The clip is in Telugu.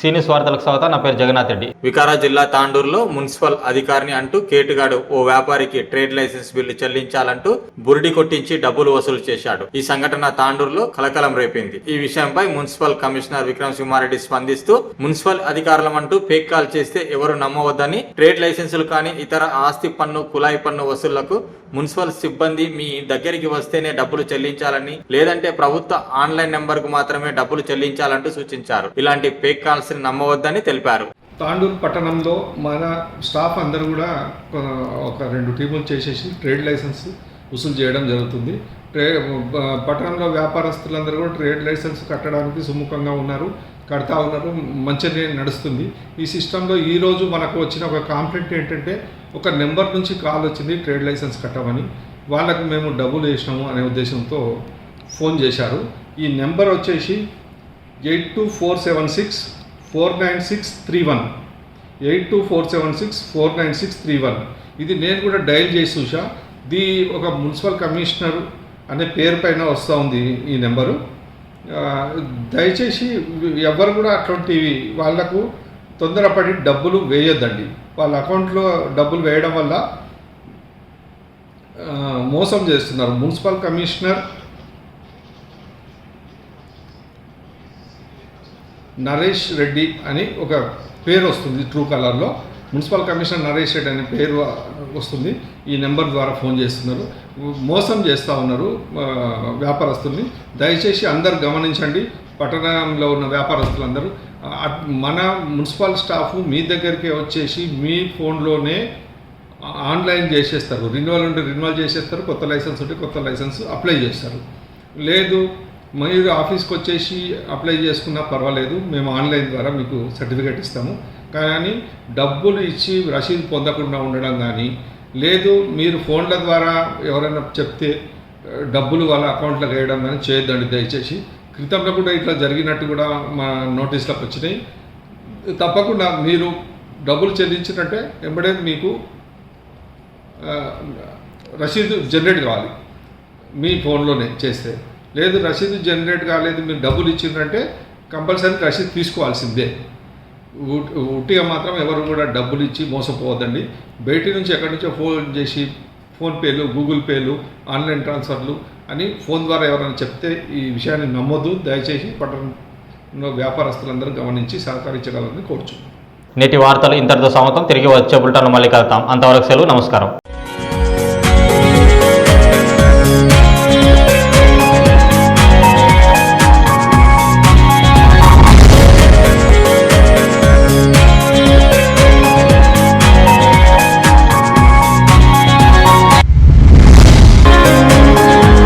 సీనియస్ వార్తలకు స్వాగతం నా పేరు జగన్నాథ్ రెడ్డి. వికారా జిల్లా తాండూరులో మున్సిపల్ అధికారిని అంటూ కేటుగాడు ఓ వ్యాపారికి ట్రేడ్ లైసెన్స్ బిల్లు చెల్లించాలంటూ బురిడి కొట్టించి డబ్బులు వసూలు చేశాడు. ఈ సంఘటన తాండూరులో కలకలం రేపింది. ఈ విషయంపై మున్సిపల్ కమిషనర్ విక్రమ్ సింహారెడ్డి స్పందిస్తూ మున్సిపల్ అధికారులం అంటూ ఫేక్ కాల్ చేస్తే ఎవరు నమ్మవద్దని ట్రేడ్ లైసెన్సులు కానీ ఇతర ఆస్తి పన్ను కులాయి పన్ను వసూళ్ళకు మున్సిపల్ సిబ్బంది మీ దగ్గరికి వస్తేనే డబ్బులు చెల్లించాలని లేదంటే ప్రభుత్వ ఆన్లైన్ నెంబర్కు మాత్రమే డబ్బులు చెల్లించాలంటూ సూచించారు. ఇలాంటి ఫేక్ కాల్స్ ని నమ్మవద్దని తెలిపారు. తాండూరు పట్టణంలో మన స్టాఫ్ అందరూ కూడా ఒక రెండు టీములు చేసేసి ట్రేడ్ లైసెన్స్ వసూలు చేయడం జరుగుతుంది. ట్రే పట్టణంలో వ్యాపారస్తులందరూ కూడా ట్రేడ్ లైసెన్స్ కట్టడానికి సుముఖంగా ఉన్నారు కడతా ఉన్నారు మంచిగా నడుస్తుంది. ఈ సిస్టంలో ఈరోజు మనకు వచ్చిన ఒక కాంప్లైంట్ ఏంటంటే ఒక నెంబర్ నుంచి కాల్ వచ్చింది ట్రేడ్ లైసెన్స్ కట్టమని. వాళ్ళకు మేము డబ్బులు వేసినాము అనే ఉద్దేశంతో ఫోన్ చేశారు. ఈ నెంబర్ వచ్చేసి eight two four seven six four nine six three one. Eight two four seven six four nine six three one. ఇది నేను కూడా డయల్ చేసి చూసా ది ఒక మున్సిపల్ కమిషనర్ అనే పేరు పైన వస్తూ ఉంది ఈ నెంబరు. దయచేసి ఎవరు కూడా అటువంటివి వాళ్ళకు తొందరపడి డబ్బులు వేయొద్దండి. వాళ్ళ అకౌంట్లో డబ్బులు వేయడం వల్ల మోసం చేస్తున్నారు. మున్సిపల్ కమిషనర్ నరేష్ రెడ్డి అని ఒక పేరు వస్తుంది ట్రూ కలర్లో. మున్సిపల్ కమిషనర్ నరేష్ రెడ్డి అనే పేరు వస్తుంది. ఈ నెంబర్ ద్వారా ఫోన్ చేస్తున్నారు. మోసం చేస్తూ ఉన్నారు వ్యాపారస్తుల్ని. దయచేసి అందరు గమనించండి. పట్టణంలో ఉన్న వ్యాపారస్తులందరూ. మన మున్సిపల్ స్టాఫ్ మీ దగ్గరికే వచ్చేసి మీ ఫోన్లోనే ఆన్లైన్ చేసేస్తారు. రిన్యువల్ ఉంటే రిన్యువల్ చేసేస్తారు కొత్త లైసెన్స్ ఉంటే కొత్త లైసెన్స్ అప్లై చేస్తారు. లేదు మీరు ఆఫీస్కి వచ్చేసి అప్లై చేసుకున్నా పర్వాలేదు. మేము ఆన్లైన్ ద్వారా మీకు సర్టిఫికేట్ ఇస్తాము. కానీ డబ్బులు ఇచ్చి రసీదు పొందకుండా ఉండడం కానీ లేదు మీరు ఫోన్ల ద్వారా ఎవరైనా చెప్తే డబ్బులు వాళ్ళ అకౌంట్లోకి వేయడం కానీ చేయొద్దండి దయచేసి. క్రితంలో కూడా ఇట్లా జరిగినట్టు కూడా మా నోటీసులకు వచ్చినాయి. తప్పకుండా మీరు డబ్బులు చెల్లించినట్టే వెంబడే మీకు రసీదు జనరేట్ కావాలి. మీ ఫోన్లోనే చేస్తే. లేదు రసీదు జనరేట్ కాలేదు మీరు డబ్బులు ఇచ్చిందంటే కంపల్సరీ రసీదు తీసుకోవాల్సిందే. ఉట్టిగా మాత్రం ఎవరు కూడా డబ్బులు ఇచ్చి మోసపోవద్దండి. బయటి నుంచి ఎక్కడి నుంచో ఫోన్ చేసి ఫోన్పేలు గూగుల్ పేలు ఆన్లైన్ ట్రాన్స్ఫర్లు అని ఫోన్ ద్వారా ఎవరైనా చెప్తే ఈ విషయాన్ని నమ్మొద్దు. దయచేసి పట్టణంలో వ్యాపారస్తులందరూ గమనించి సహకరించగలరని కోరుచున్నాను. నేటి వార్తలు ఇంతటితో సమతం తిరిగి వచ్చే బుల్టన్ మళ్ళీ కలుతాం అంతవరకు సెలవు. నమస్కారం.